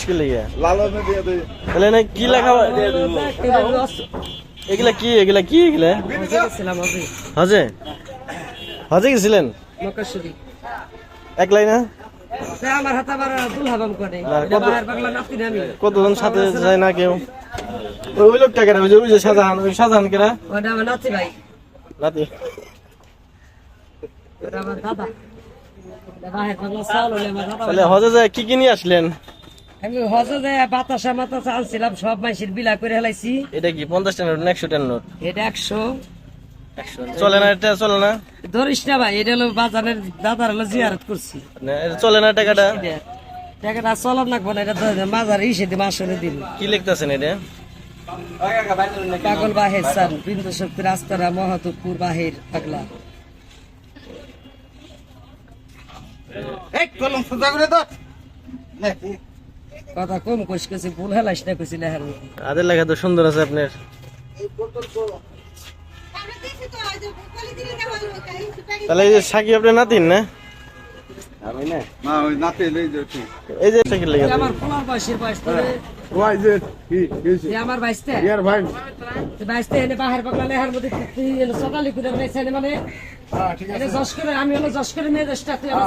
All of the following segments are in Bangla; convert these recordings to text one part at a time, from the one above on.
কি লেগে লালনে দিয়ে দে। তাহলে না কি লেখা এগুলা কি? এগুলা কি এগুলা? গেছিলাম আমি হজে? হজে গেছিলেন? একলাই না করে। না, কতজন সাথে যায় না কেউ? ওই লোকটা কেনা ওই যে ওই যে শাহজাহান ওই শাহজাহান কেনা নাতি ভাই। নাতি। দাদা। তাহলে হজে যায় কি কি নিয়ে আসলেন? আমি হজে যে বাতাসা মাতাসা আনছিলাম সব মাইসের বিলা করে হেলাইছি। এটা কি পঞ্চাশ টাকা নোট না একশো টাকা নোট? এটা একশো। চলে না এটা চলে না? ধরিস না ভাই এটা হলো বাজারের দাদার হলো জিয়ারত করছি। চলে না টাকাটা? টাকাটা চলাম লাগবো না এটা ধরে মাজার ইসে দিন। কি লিখতেছেন এটা? পাগল বাহের সান বিন্দু শক্তি রাস্তারা মহাতুপুর বাহির পাগলা। এই কলম সোজা করে দাও কথা কম কইস কইছি ভুল হেলাইস না কইছি। আদের লেখা তো সুন্দর আছে আপনার? তাহলে এই যে সাকি আপনার নাতিন না? না। ওই নাতি লই যাও ঠিক এই যে সাকি লেগে আমার পোলার বয়সের বয়স কি কি আমার বাইশতে ইয়ার ভাই। বাইশতে এনে বাহির পাগলা লেহার মধ্যে তুই এনে সকালে করে বেড়াইছে এনে মানে? এনে যশ করে আমি হলো যশ করে মেয়ে দেশটা তুই আমার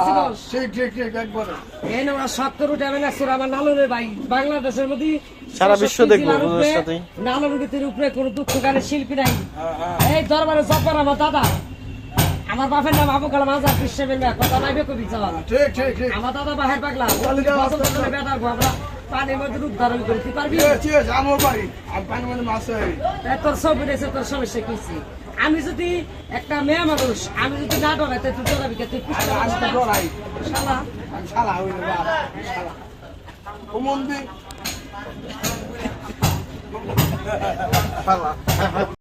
ঠিক ঠিক ঠিক একবার। এই না ওরা শখ করে উঠে আমি না সুর আমার নালুরে ভাই। বাংলাদেশের মধ্যে সারা বিশ্ব দেখব। নালুর গীতের উপরে কোনো দুঃখ গানের শিল্পী নাই। এই দরবারে আমার দাদা। আমার বাপের নাম আবু কালাম আজাদ কৃষ্ণের কথা নাইবে কবি চাওয়া ঠিক ঠিক ঠিক। আমার দাদা বাহির পাগলা। বেটার পানির মধ্যে রূপ ধারণ পারবি? মানে মাছ তাই তোর ছবি রয়েছে তোর সমস্যা কিছি আমি যদি একটা মেয়ে মানুষ আমি যদি না ডরাই তুই ডরাবি কে? তুই আমি ডরাই। শালা। শালা হইলে শালা। কুমন্দি শালা।